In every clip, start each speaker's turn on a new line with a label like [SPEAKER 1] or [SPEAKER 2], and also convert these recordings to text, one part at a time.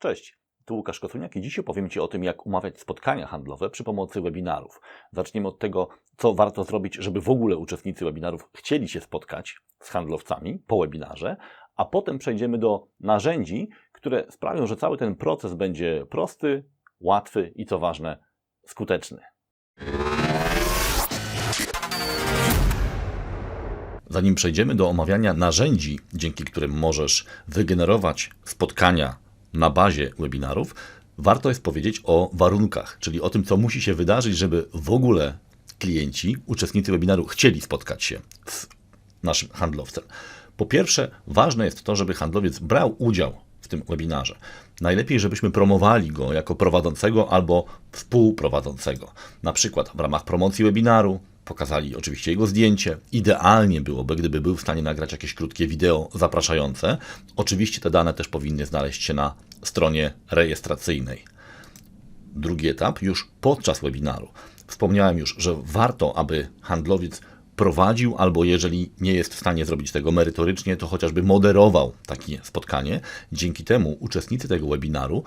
[SPEAKER 1] Cześć, tu Łukasz Kotuniak i dziś opowiem Ci o tym, jak umawiać spotkania handlowe przy pomocy webinarów. Zaczniemy od tego, co warto zrobić, żeby w ogóle uczestnicy webinarów chcieli się spotkać z handlowcami po webinarze, a potem przejdziemy do narzędzi, które sprawią, że cały ten proces będzie prosty, łatwy i co ważne, skuteczny. Zanim przejdziemy do omawiania narzędzi, dzięki którym możesz wygenerować spotkania na bazie webinarów, warto jest powiedzieć o warunkach, czyli o tym, co musi się wydarzyć, żeby w ogóle klienci, uczestnicy webinaru chcieli spotkać się z naszym handlowcem. Po pierwsze, ważne jest to, żeby handlowiec brał udział w tym webinarze. Najlepiej, żebyśmy promowali go jako prowadzącego albo współprowadzącego. Na przykład w ramach promocji webinaru, pokazali oczywiście jego zdjęcie. Idealnie byłoby, gdyby był w stanie nagrać jakieś krótkie wideo zapraszające. Oczywiście te dane też powinny znaleźć się na stronie rejestracyjnej. Drugi etap już podczas webinaru. Wspomniałem już, że warto, aby handlowiec prowadził, albo jeżeli nie jest w stanie zrobić tego merytorycznie, to chociażby moderował takie spotkanie. Dzięki temu uczestnicy tego webinaru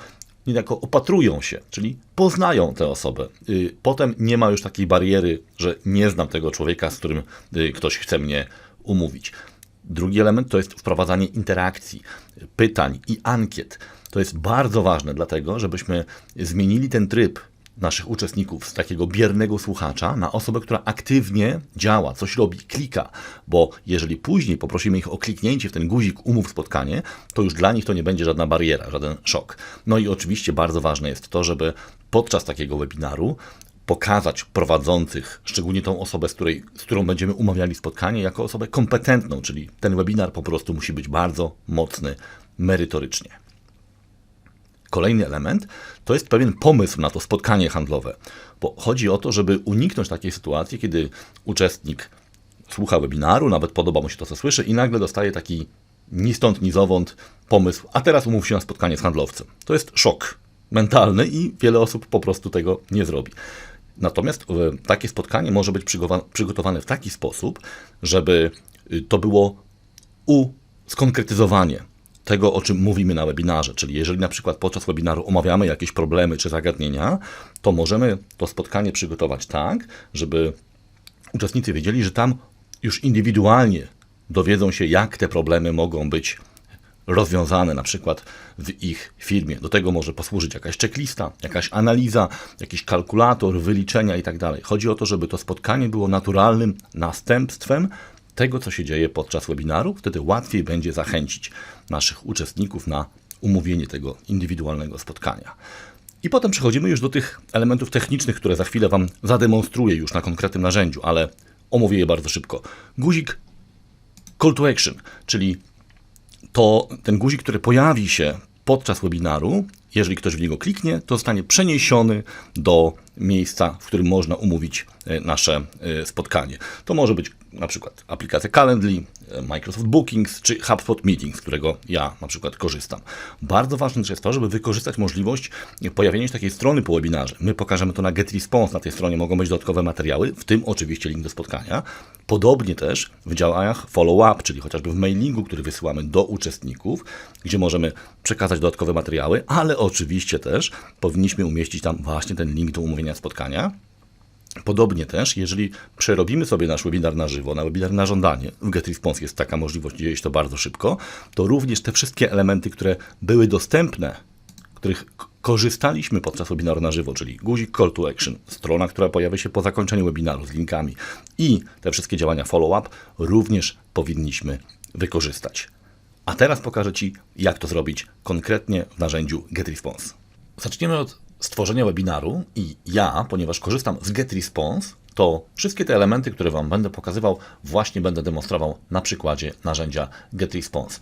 [SPEAKER 1] niejako opatrują się, czyli poznają tę osobę. Y, Potem nie ma już takiej bariery, że nie znam tego człowieka, z którym y, ktoś chce mnie umówić. Drugi element to jest wprowadzanie interakcji, pytań i ankiet. To jest bardzo ważne, dlatego żebyśmy zmienili ten tryb naszych uczestników z takiego biernego słuchacza na osobę, która aktywnie działa, coś robi, klika, bo jeżeli później poprosimy ich o kliknięcie w ten guzik umów spotkanie, to już dla nich to nie będzie żadna bariera, żaden szok. No i oczywiście bardzo ważne jest to, żeby podczas takiego webinaru pokazać prowadzących, szczególnie tą osobę, z, której, z którą będziemy umawiali spotkanie, jako osobę kompetentną, czyli ten webinar po prostu musi być bardzo mocny merytorycznie. Kolejny element to jest pewien pomysł na to spotkanie handlowe, bo chodzi o to, żeby uniknąć takiej sytuacji, kiedy uczestnik słucha webinaru, nawet podoba mu się to, co słyszy, i nagle dostaje taki ni stąd, ni zowąd pomysł, a teraz umów się na spotkanie z handlowcem. To jest szok mentalny i wiele osób po prostu tego nie zrobi. Natomiast e, takie spotkanie może być przygotowane w taki sposób, żeby y, to było uskonkretyzowanie tego, o czym mówimy na webinarze. Czyli jeżeli na przykład podczas webinaru omawiamy jakieś problemy czy zagadnienia, to możemy to spotkanie przygotować tak, żeby uczestnicy wiedzieli, że tam już indywidualnie dowiedzą się, jak te problemy mogą być rozwiązane na przykład w ich firmie. Do tego może posłużyć jakaś checklista, jakaś analiza, jakiś kalkulator, wyliczenia i tak. Chodzi o to, żeby to spotkanie było naturalnym następstwem tego, co się dzieje podczas webinaru. Wtedy łatwiej będzie zachęcić naszych uczestników na umówienie tego indywidualnego spotkania. I potem przechodzimy już do tych elementów technicznych, które za chwilę Wam zademonstruję już na konkretnym narzędziu, ale omówię je bardzo szybko. Guzik Call to Action, czyli to ten guzik, który pojawi się podczas webinaru, jeżeli ktoś w niego kliknie, to zostanie przeniesiony do miejsca, w którym można umówić e, nasze e, spotkanie. To może być na przykład aplikacja Calendly, e, Microsoft Bookings czy HubSpot Meetings, z którego ja na przykład korzystam. Bardzo ważne jest to, żeby wykorzystać możliwość pojawienia się takiej strony po webinarze. My pokażemy to na GetResponse, na tej stronie mogą być dodatkowe materiały, w tym oczywiście link do spotkania. Podobnie też w działaniach follow-up, czyli chociażby w mailingu, który wysyłamy do uczestników, gdzie możemy przekazać dodatkowe materiały, ale oczywiście też powinniśmy umieścić tam właśnie ten link do umówienia spotkania. Podobnie też, jeżeli przerobimy sobie nasz webinar na żywo, na webinar na żądanie, w GetResponse jest taka możliwość, dzieje się to bardzo szybko, to również te wszystkie elementy, które były dostępne, których korzystaliśmy podczas webinaru na żywo, czyli guzik Call to Action, strona, która pojawia się po zakończeniu webinaru z linkami i te wszystkie działania follow-up również powinniśmy wykorzystać. A teraz pokażę Ci, jak to zrobić konkretnie w narzędziu GetResponse. Zaczniemy od stworzenia webinaru i ja, ponieważ korzystam z GetResponse, to wszystkie te elementy, które Wam będę pokazywał, właśnie będę demonstrował na przykładzie narzędzia GetResponse.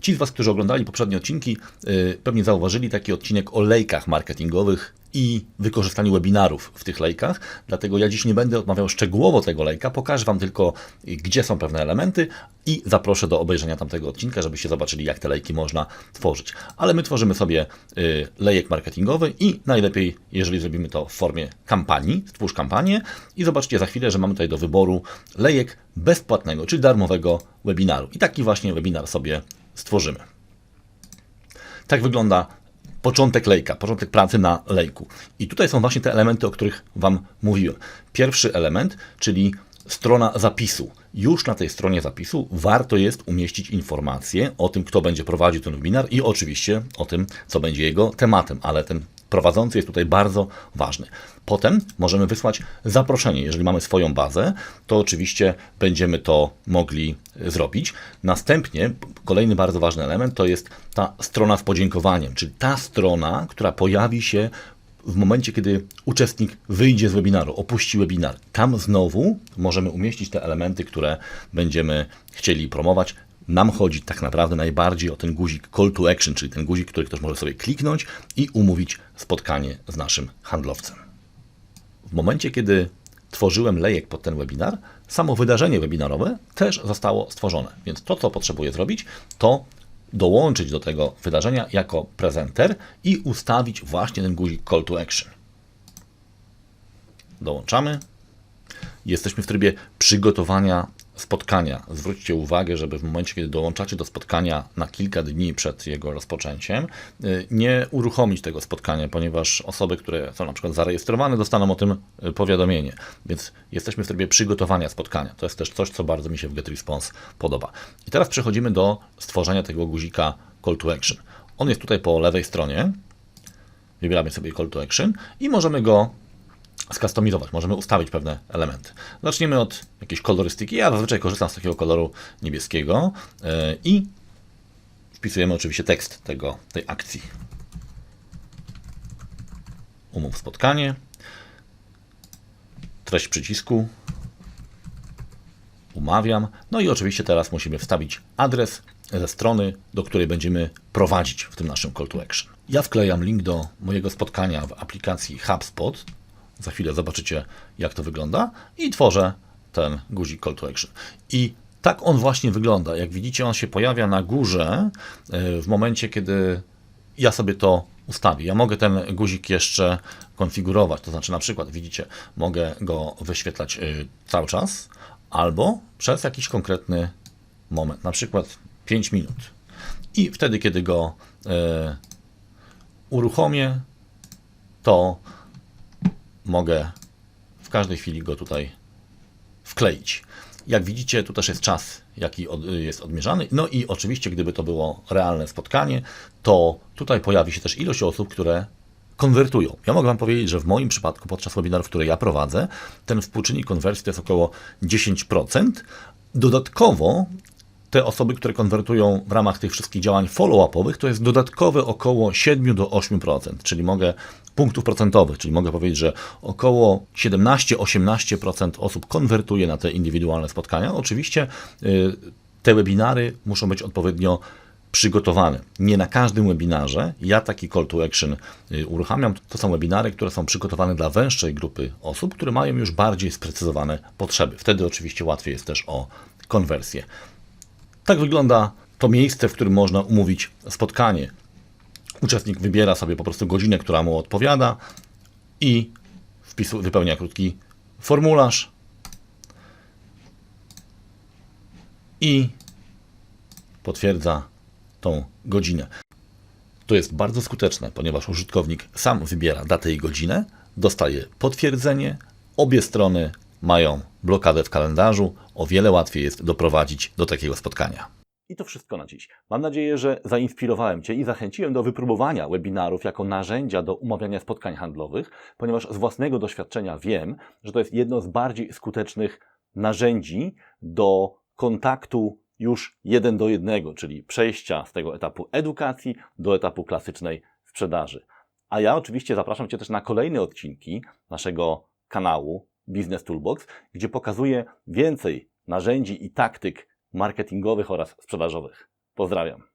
[SPEAKER 1] Ci z Was, którzy oglądali poprzednie odcinki, yy, pewnie zauważyli taki odcinek o lejkach marketingowych i wykorzystaniu webinarów w tych lejkach. Dlatego ja dziś nie będę odmawiał szczegółowo tego lejka, pokażę Wam tylko, y, gdzie są pewne elementy i zaproszę do obejrzenia tamtego odcinka, żebyście zobaczyli, jak te lejki można tworzyć. Ale my tworzymy sobie y, lejek marketingowy i najlepiej, jeżeli zrobimy to w formie kampanii, stwórz kampanię i zobaczcie za chwilę, że mamy tutaj do wyboru lejek bezpłatnego, czyli darmowego webinaru. I taki właśnie webinar sobie stworzymy. Tak wygląda początek lejka, początek pracy na lejku. I tutaj są właśnie te elementy, o których Wam mówiłem. Pierwszy element, czyli strona zapisu. Już na tej stronie zapisu warto jest umieścić informacje o tym, kto będzie prowadził ten webinar i oczywiście o tym, co będzie jego tematem, ale ten prowadzący jest tutaj bardzo ważny. Potem możemy wysłać zaproszenie. Jeżeli mamy swoją bazę, to oczywiście będziemy to mogli zrobić. Następnie kolejny bardzo ważny element to jest ta strona z podziękowaniem, czyli ta strona, która pojawi się w momencie, kiedy uczestnik wyjdzie z webinaru, opuści webinar, tam znowu możemy umieścić te elementy, które będziemy chcieli promować. Nam chodzi tak naprawdę najbardziej o ten guzik call to action, czyli ten guzik, który ktoś może sobie kliknąć i umówić spotkanie z naszym handlowcem. W momencie, kiedy tworzyłem lejek pod ten webinar, samo wydarzenie webinarowe też zostało stworzone. Więc to, co potrzebuję zrobić, to dołączyć do tego wydarzenia jako prezenter i ustawić właśnie ten guzik call to action. Dołączamy. Jesteśmy w trybie przygotowania spotkania. Zwróćcie uwagę, żeby w momencie, kiedy dołączacie do spotkania na kilka dni przed jego rozpoczęciem, y, nie uruchomić tego spotkania, ponieważ osoby, które są na przykład zarejestrowane, dostaną o tym y, powiadomienie. Więc jesteśmy w trybie przygotowania spotkania. To jest też coś, co bardzo mi się w GetResponse podoba. I teraz przechodzimy do stworzenia tego guzika Call to Action. On jest tutaj po lewej stronie. Wybieramy sobie Call to Action i możemy go skustomizować, możemy ustawić pewne elementy. Zaczniemy od jakiejś kolorystyki. Ja zazwyczaj korzystam z takiego koloru niebieskiego yy, i wpisujemy oczywiście tekst tego, tej akcji. Umów spotkanie, treść przycisku, umawiam. No i oczywiście teraz musimy wstawić adres ze strony, do której będziemy prowadzić w tym naszym call to action. Ja wklejam link do mojego spotkania w aplikacji HubSpot. Za chwilę zobaczycie, jak to wygląda i tworzę ten guzik call to action. I tak on właśnie wygląda. Jak widzicie, on się pojawia na górze e, w momencie, kiedy ja sobie to ustawię. Ja mogę ten guzik jeszcze konfigurować, to znaczy na przykład, widzicie, mogę go wyświetlać e, cały czas albo przez jakiś konkretny moment, na przykład 5 minut. I wtedy, kiedy go e, uruchomię, to mogę w każdej chwili go tutaj wkleić. Jak widzicie, tu też jest czas, jaki od, jest odmierzany. No i oczywiście, gdyby to było realne spotkanie, to tutaj pojawi się też ilość osób, które konwertują. Ja mogę Wam powiedzieć, że w moim przypadku, podczas webinarów, które ja prowadzę, ten współczynnik konwersji to jest około 10%. Dodatkowo te osoby, które konwertują w ramach tych wszystkich działań follow-upowych, to jest dodatkowe około 7 do 8%, czyli mogę punktów procentowych, czyli mogę powiedzieć, że około 17-18% osób konwertuje na te indywidualne spotkania. Oczywiście y, te webinary muszą być odpowiednio przygotowane. Nie na każdym webinarze ja taki call to action y, uruchamiam. To są webinary, które są przygotowane dla węższej grupy osób, które mają już bardziej sprecyzowane potrzeby. Wtedy oczywiście łatwiej jest też o konwersję. Tak wygląda to miejsce, w którym można umówić spotkanie. Uczestnik wybiera sobie po prostu godzinę, która mu odpowiada i wpisu, wypełnia krótki formularz i potwierdza tą godzinę. To jest bardzo skuteczne, ponieważ użytkownik sam wybiera datę i godzinę, dostaje potwierdzenie, obie strony mają blokadę w kalendarzu, o wiele łatwiej jest doprowadzić do takiego spotkania. I to wszystko na dziś. Mam nadzieję, że zainspirowałem Cię i zachęciłem do wypróbowania webinarów jako narzędzia do umawiania spotkań handlowych, ponieważ z własnego doświadczenia wiem, że to jest jedno z bardziej skutecznych narzędzi do kontaktu już jeden do jednego, czyli przejścia z tego etapu edukacji do etapu klasycznej sprzedaży. A ja oczywiście zapraszam Cię też na kolejne odcinki naszego kanału Business Toolbox, gdzie pokazuję więcej narzędzi i taktyk marketingowych oraz sprzedażowych. Pozdrawiam.